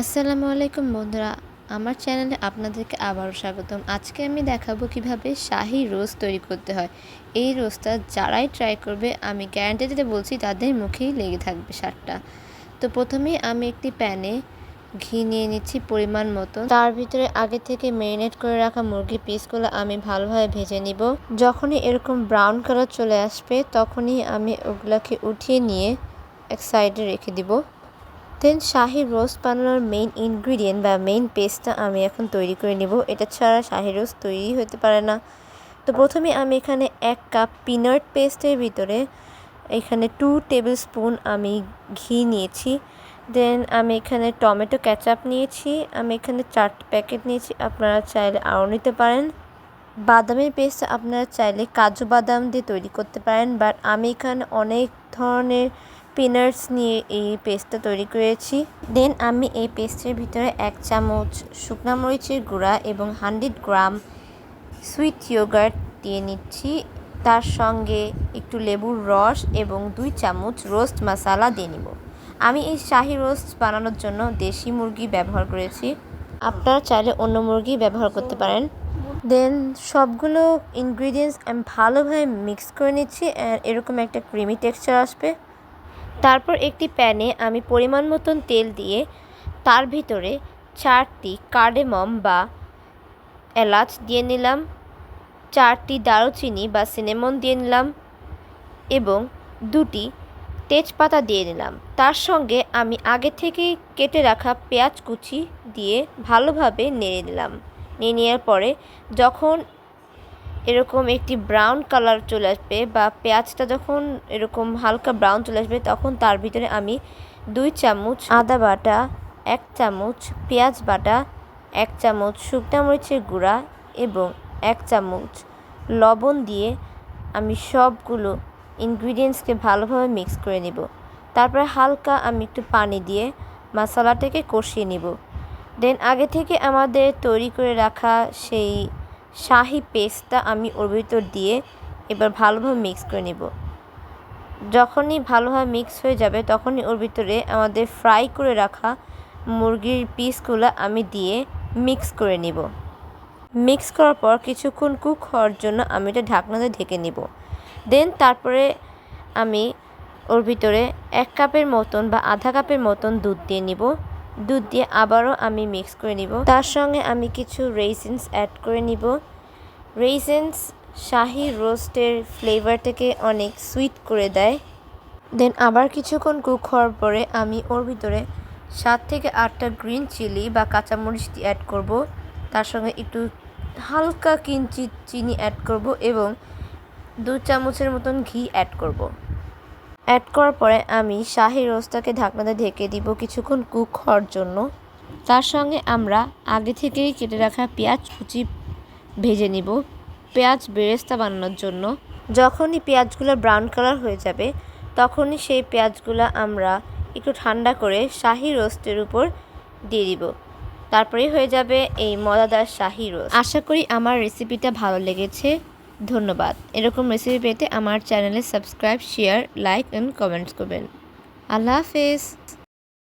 আসসালামু আলাইকুম বন্ধুরা, আমার চ্যানেলে আপনাদেরকে আবারও স্বাগতম। আজকে আমি দেখাবো কীভাবে শাহি রোজ তৈরি করতে হয়। এই রোজটা যারাই ট্রাই করবে, আমি গ্যারান্টি দিতে বলছি তাদের মুখেই লেগে থাকবে সারটা তো প্রথমেই আমি একটি প্যানে ঘি নিয়ে নিচ্ছি পরিমাণ মতো। তার ভিতরে আগে থেকে ম্যারিনেট করে রাখা মুরগির পিসগুলো আমি ভালোভাবে ভেজে নিব। যখনই এরকম ব্রাউন কালার চলে আসবে, তখনই আমি ওগুলোকে উঠিয়ে নিয়ে এক সাইডে রেখে দিব। দেন শাহি রোস্ট বানানোর মেইন ইনগ্রিডিয়েন্ট বা মেইন পেস্টটা আমি এখন তৈরি করে নিব। এটা ছাড়া শাহি রোস্ট তৈরি হতে পারে না। তো প্রথমে আমি এখানে এক কাপ পিনাট পেস্টের ভিতরে এখানে টু টেবিল স্পুন আমি ঘি নিয়েছি। দেন আমি এখানে টমেটো ক্যাচাপ নিয়েছি। আমি এখানে চারটে প্যাকেট নিয়েছি। আপনারা চাইলে আরও নিতে পারেন। বাদামের পেস্ট আপনারা চাইলে কাজু বাদাম দিয়ে তৈরি করতে পারেন। বাট আমি এখানে অনেক ধরনের পিনাটস নিয়ে এই পেস্টটা তৈরি করেছি। দেন আমি এই পেস্টের ভিতরে এক চামচ শুকনা মরিচের গুঁড়া এবং হান্ড্রেড গ্রাম সুইট ইয়োগার্ট দিয়ে নিচ্ছি। তার সঙ্গে একটু লেবুর রস এবং দুই চামচ রোস্ট মশালা দিয়ে নিব। আমি এই শাহি রোস্ট বানানোর জন্য দেশি মুরগি ব্যবহার করেছি। আপনারা চাইলে অন্য মুরগি ব্যবহার করতে পারেন। দেন সবগুলো ইনগ্রিডিয়েন্টস আমি ভালোভাবে মিক্স করে নিচ্ছি। এরকম একটা ক্রিমি টেক্সচার আসবে। তারপর একটি প্যানে আমি পরিমাণ মতন তেল দিয়ে তার ভিতরে চারটি কার্ডেমম বা এলাচ দিয়ে নিলাম, চারটি দারুচিনি বা সিনেমন দিয়ে নিলাম এবং দুটি তেজপাতা দিয়ে নিলাম। তার সঙ্গে আমি আগে থেকেই কেটে রাখা পেঁয়াজ কুচি দিয়ে ভালোভাবে নেড়ে নিলাম। নিয়ে নেওয়ার পরে যখন এরকম একটি ব্রাউন কালার চলে আসবে বা পেঁয়াজটা যখন এরকম হালকা ব্রাউন চলে আসবে, তখন তার ভিতরে আমি দুই চামচ আদা বাটা, এক চামচ পেঁয়াজ বাটা, এক চামচ শুকনা মরিচের গুঁড়া এবং এক চামচ লবণ দিয়ে আমি সবগুলো ইনগ্রিডিয়েন্টসকে ভালোভাবে মিক্স করে নেব। তারপরে হালকা আমি একটু পানি দিয়ে মশলাটাকে কষিয়ে নেব। দেন আগে থেকে আমাদের তৈরি করে রাখা সেই শাহি পেস্টটা আমি ওর ভিতর দিয়ে এবার ভালোভাবে মিক্স করে নিব। যখনই ভালোভাবে মিক্স হয়ে যাবে, তখনই ওর ভিতরে আমাদের ফ্রাই করে রাখা মুরগির পিসগুলো আমি দিয়ে মিক্স করে নিব। মিক্স করার পর কিছুক্ষণ কুক হওয়ার জন্য আমি এটা ঢাকনাতে ঢেকে নিব। দেন তারপরে আমি ওর ভিতরে এক কাপের মতন বা আধা কাপের মতন দুধ দিয়ে নিব। দুধ দিয়ে আবারও আমি মিক্স করে নিব। তার সঙ্গে আমি কিছু রেইসিনস অ্যাড করে নিব। রেইসিনস শাহি রোস্টের ফ্লেভারটাকে অনেক সুইট করে দেয়। দেন আবার কিছুক্ষণ কুক হওয়ার পরে আমি ওর ভিতরে সাত থেকে আটটা গ্রিন চিলি বা কাঁচামরিচ অ্যাড করব। তার সঙ্গে একটু হালকা কিঞ্চিত চিনি অ্যাড করব এবং দু চামচের মতন ঘি অ্যাড করব। অ্যাড করার পরে আমি শাহি রোস্টটাকে ঢাকনাতে ঢেকে দিব কিছুক্ষণ কুক হওয়ার জন্য। তার সঙ্গে আমরা আগে থেকেই কেটে রাখা পেঁয়াজ কুচি ভেজে নিব। পেঁয়াজ বেরেস্তা বানানোর জন্য। যখনই পেঁয়াজগুলো ব্রাউন কালার হয়ে যাবে, তখনই সেই পেঁয়াজগুলো আমরা একটু ঠান্ডা করে শাহি রোস্টের উপর দিয়ে দিব। তারপরেই হয়ে যাবে এই মজাদার শাহি রোস্ট। আশা করি আমার রেসিপিটা ভালো লেগেছে। ধন্যবাদ। এরকম রেসিপি পেতে আমার চ্যানেলে subscribe share like and comments করবেন। আল্লাহ হাফেজ।